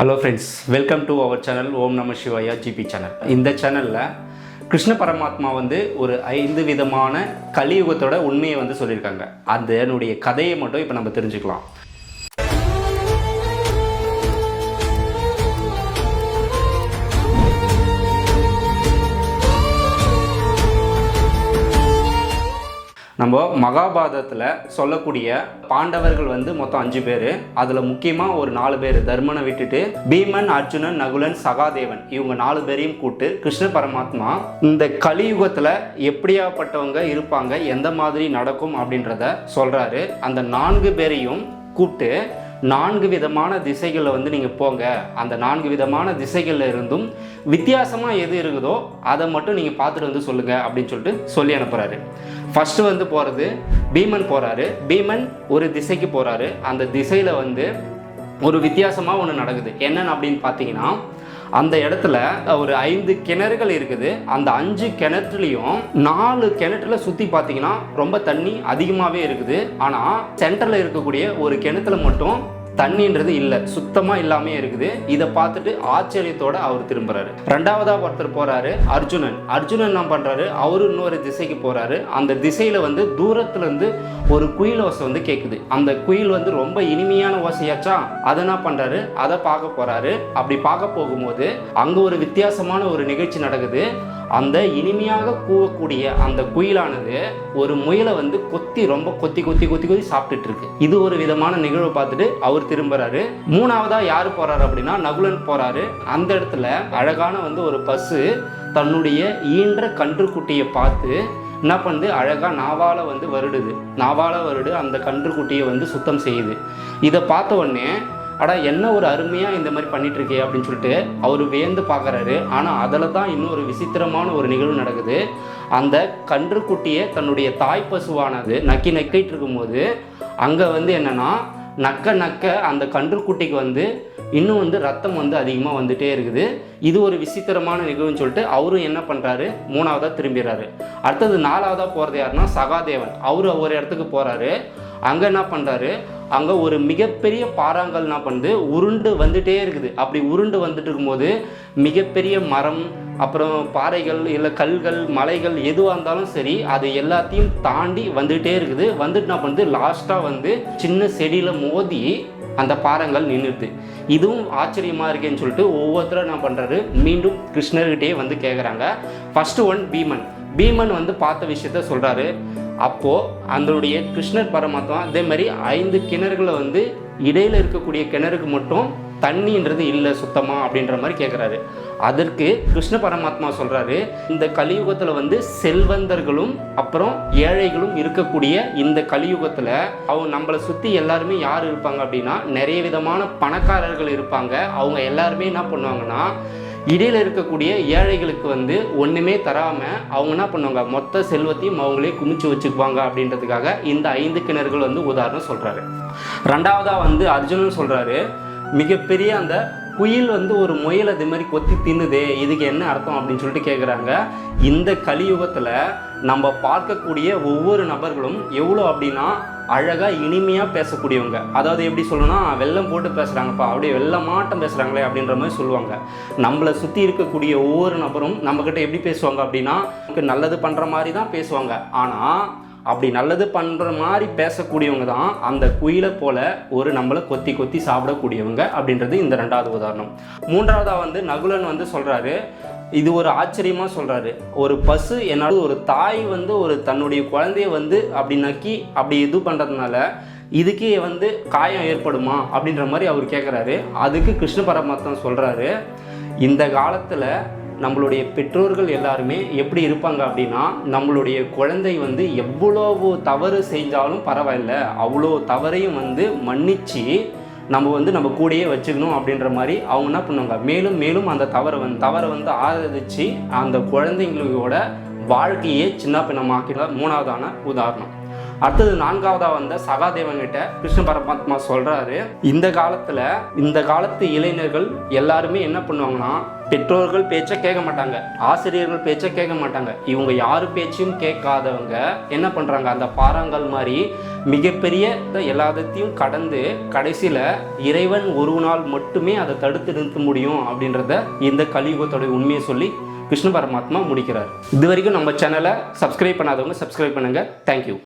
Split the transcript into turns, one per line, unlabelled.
Hello friends welcome to our channel Om Namah Shivaya GP channel இந்த சேனலில் கிருஷ்ண பரமாத்மா வந்து ஒரு ஐந்து விதமான கலியுகத்தோட உண்மையை வந்து சொல்லியிருக்காங்க. அதனுடைய கதையை மட்டும் இப்போ நம்ம தெரிஞ்சுக்கலாம். நம்ம மகாபாரதத்தில் சொல்லக்கூடிய பாண்டவர்கள் வந்து மொத்தம் அஞ்சு பேர். அதில் முக்கியமாக ஒரு நாலு பேர் தர்மனை விட்டுட்டு பீமன் அர்ஜுனன் நகுலன் சகாதேவன் இவங்க நாலு பேரையும் கூட்டு கிருஷ்ண பரமாத்மா இந்த கலியுகத்தில் எப்படியாப்பட்டவங்க இருப்பாங்க எந்த மாதிரி நடக்கும் அப்படின்றத சொல்கிறாரு அந்த நான்கு பேரையும் கூப்பிட்டு நான்கு விதமான திசைகளில் வந்து நீங்கள் போங்க. அந்த நான்கு விதமான திசைகளில் இருந்தும் வித்தியாசமாக எது இருக்குதோ அதை மட்டும் நீங்கள் பார்த்துட்டு வந்து சொல்லுங்கள் அப்படின்னு சொல்லிட்டு சொல்லி அனுப்புகிறாரு ஃபஸ்ட்டு வந்து போகிறது பீமன் போகிறாரு பீமன் ஒரு திசைக்கு போகிறாரு அந்த திசையில் வந்து ஒரு வித்தியாசமாக ஒன்று நடக்குது. என்னென்னு அப்படின்னு பார்த்தீங்கன்னா அந்த இடத்துல ஒரு ஐந்து கிணறுகள் இருக்குது. அந்த அஞ்சு கிணற்றுலையும் நாலு கிணற்றுல சுற்றி பார்த்தீங்கன்னா ரொம்ப தண்ணி அதிகமாகவே இருக்குது. ஆனால் சென்டரில் இருக்கக்கூடிய ஒரு கிணத்துல மட்டும் தண்ணின்றது இல்லை சுத்தமாக இல்லாமே இருக்குது. இதை பார்த்துட்டு ஆச்சரியத்தோட அவர் திரும்புறாரு. ரெண்டாவதா ஒருத்தர் போறாரு அர்ஜுனன். அர்ஜுனன் என்ன பண்றாரு? அவரு இன்னொரு திசைக்கு போறாரு. அந்த திசையில வந்து தூரத்துல இருந்து ஒரு குயில் ஓசை வந்து கேட்குது அந்த குயில் வந்து ரொம்ப இனிமையான ஓசையாச்சா? அதை என்ன பண்றாரு? அதை பார்க்க போறாரு. அப்படி பார்க்க போகும்போது அங்க ஒரு வித்தியாசமான ஒரு நிகழ்ச்சி நடக்குது. அந்த இனிமையாக கூவக்கூடிய அந்த குயிலானது ஒரு முயலை வந்து கொத்தி ரொம்ப கொத்தி கொத்தி கொத்தி கொத்தி சாப்பிட்டுட்டு இருக்கு. இது ஒரு விதமான நிகழ்வை பார்த்துட்டு அவர் திரும்புறாரு. மூணாவதா யார் போறாரு அப்படின்னா நகுலன் போறாரு. அந்த இடத்துல அழகான வந்து ஒரு பசு தன்னுடைய ஈன்ற கன்றுக்குட்டியை பார்த்து என்ன பண்ணுது? அழகாக நாவால வந்து வருடுது. நாவால வருடு அந்த கன்றுக்குட்டியை வந்து சுத்தம் செய்யுது. இதை பார்த்த உடனே அடா என்ன ஒரு அருமையாக இந்த மாதிரி பண்ணிட்டு இருக்கே அப்படின்னு சொல்லிட்டு அவர் வியந்து பார்க்குறாரு. ஆனால் அதில் தான் இன்னும் ஒரு விசித்திரமான ஒரு நிகழ்வு நடக்குது. அந்த கன்றுக்குட்டியை தன்னுடைய தாய் பசுவானது நக்கி நக்கிட்டு இருக்கும்போது அங்கே வந்து என்னன்னா நக்க நக்க அந்த கன்றுக்குட்டிக்கு வந்து இன்னும் வந்து ரத்தம் வந்து அதிகமாக வந்துட்டே இருக்குது. இது ஒரு விசித்திரமான நிகழ்வுன்னு சொல்லிட்டு அவரும் என்ன பண்ணுறாரு மூணாவதாக திரும்பிடுறாரு. அடுத்தது நாலாவதாக போகிறது யாருன்னா சகாதேவன். அவர் ஒரு இடத்துக்கு போகிறாரு அங்கே என்ன பண்ணுறாரு அங்கே ஒரு மிகப்பெரிய பாறாங்கல் என்ன பண்ணுது? உருண்டு வந்துட்டே இருக்குது. அப்படி உருண்டு வந்துட்டு இருக்கும்போது மிகப்பெரிய மரம் அப்புறம் பாறைகள் இல்லை கல்கள் மலைகள் எதுவாக இருந்தாலும் சரி அது எல்லாத்தையும் தாண்டி வந்துகிட்டே இருக்குது. வந்துட்டு என்ன பண்ணுது? லாஸ்ட்டாக வந்து சின்ன செடியில் மோதி அந்த பாறங்கள் நின்றுது இதுவும் ஆச்சரியமாக இருக்கேன்னு சொல்லிட்டு ஒவ்வொருத்தரும் என்ன பண்ணுறாரு மீண்டும் கிருஷ்ணர்கிட்டே வந்து கேட்குறாங்க ஃபஸ்ட்டு ஒன் பீமன். பீமன் வந்து பார்த்த விஷயத்த சொல்கிறாரு அப்போது அதனுடைய கிருஷ்ணர் பரமாத்மா அதே மாதிரி ஐந்து கிணறுகளை வந்து இடையில இருக்கக்கூடிய கிணறுக்கு மட்டும் தண்ணின்றது இல்லை சுத்தமாக அப்படின்ற மாதிரி கேட்குறாரு அதற்கு கிருஷ்ண பரமாத்மா சொல்கிறாரு இந்த கலியுகத்தில் வந்து செல்வந்தர்களும் அப்புறம் ஏழைகளும் இருக்கக்கூடிய இந்த கலியுகத்தில் அவங்க நம்மளை சுற்றி எல்லாருமே யார் இருப்பாங்க அப்படின்னா நிறைய விதமான பணக்காரர்கள் இருப்பாங்க. அவங்க எல்லாருமே என்ன பண்ணுவாங்கன்னா இடையில இருக்கக்கூடிய ஏழைகளுக்கு வந்து ஒன்றுமே தராமல் அவங்க என்ன பண்ணுவாங்க மொத்த செல்வத்தையும் அவங்களே குமிச்சு வச்சுக்குவாங்க அப்படின்றதுக்காக இந்த ஐந்து கிணறுகள் வந்து உதாரணம் சொல்கிறாரு ரெண்டாவதாக வந்து அர்ஜுனன் சொல்கிறாரு மிகப்பெரிய அந்த குயில் வந்து ஒரு முயல் அது மாதிரி கொத்தி தின்னுதே இதுக்கு என்ன அர்த்தம் அப்படின்னு சொல்லிட்டு கேட்குறாங்க இந்த கலியுகத்தில் நம்ம பார்க்கக்கூடிய ஒவ்வொரு நபர்களும் எவ்வளோ அப்படின்னா அழகாக இனிமையாக பேசக்கூடியவங்க. அதாவது எப்படி சொல்லணும்னா வெள்ளம் போட்டு பேசுகிறாங்கப்பா அப்படியே வெள்ளமாட்டம் பேசுகிறாங்களே அப்படின்ற மாதிரி சொல்லுவாங்க. நம்மளை சுற்றி இருக்கக்கூடிய ஒவ்வொரு நபரும் நம்மக்கிட்ட எப்படி பேசுவாங்க அப்படின்னா நமக்கு நல்லது பண்ணுற மாதிரி தான் பேசுவாங்க. ஆனால் அப்படி நல்லது பண்ணுற மாதிரி பேசக்கூடியவங்க தான் அந்த குயிலை போல ஒரு நம்மளை கொத்தி கொத்தி சாப்பிடக்கூடியவங்க அப்படின்றது இந்த ரெண்டாவது உதாரணம். மூன்றாவதாக வந்து நகுலன் வந்து சொல்கிறாரு இது ஒரு ஆச்சரியமாக சொல்கிறாரு ஒரு பசு என்னால் ஒரு தாய் வந்து ஒரு தன்னுடைய குழந்தைய வந்து அப்படி நக்கி அப்படி இது பண்ணுறதுனால இதுக்கே வந்து காயம் ஏற்படுமா அப்படின்ற மாதிரி அவர் கேட்குறாரு அதுக்கு கிருஷ்ண பரமாத்மா சொல்கிறாரு இந்த காலத்தில் நம்மளுடைய பெற்றோர்கள் எல்லாருமே எப்படி இருப்பாங்க அப்படின்னா நம்மளுடைய குழந்தை வந்து எவ்வளவு தவறு செஞ்சாலும் பரவாயில்ல. அவ்வளோ தவறையும் வந்து மன்னித்து நம்ம வந்து நம்ம கூடயே வச்சுக்கணும் அப்படின்ற மாதிரி அவங்க என்ன பண்ணுவாங்க? மேலும் மேலும் அந்த தவறை வந்து தவறை வந்து ஆதரிச்சு அந்த குழந்தைங்களோட வாழ்க்கையே சின்ன பின்னமாக்கிற மூணாவதான உதாரணம். அடுத்தது நான்காவதா வந்த சகாதேவன்கிட்ட கிருஷ்ண பரமாத்மா சொல்றாரு இந்த காலத்துல இந்த காலத்து இளைஞர்கள் எல்லாருமே என்ன பண்ணுவாங்கன்னா பெற்றோர்கள் பேச்சை கேட்க மாட்டாங்க. ஆசிரியர்கள் பேச்சை கேட்க மாட்டாங்க. இவங்க யார் பேச்சையும் கேட்காதவங்க என்ன பண்ணுறாங்க அந்த பாறாங்கல் மாதிரி மிகப்பெரிய எல்லாத்தையும் கடந்து கடைசியில் இறைவன் ஒரு நாள் மட்டுமே அதை தடுத்து நிறுத்த முடியும் அப்படின்றத இந்த கலியுகத்தோட உண்மையை சொல்லி கிருஷ்ண பரமாத்மா முடிக்கிறார். இது வரைக்கும் நம்ம சேனலை சப்ஸ்கிரைப் பண்ணாதவங்க சப்ஸ்கிரைப் பண்ணுங்கள் தேங்க்யூ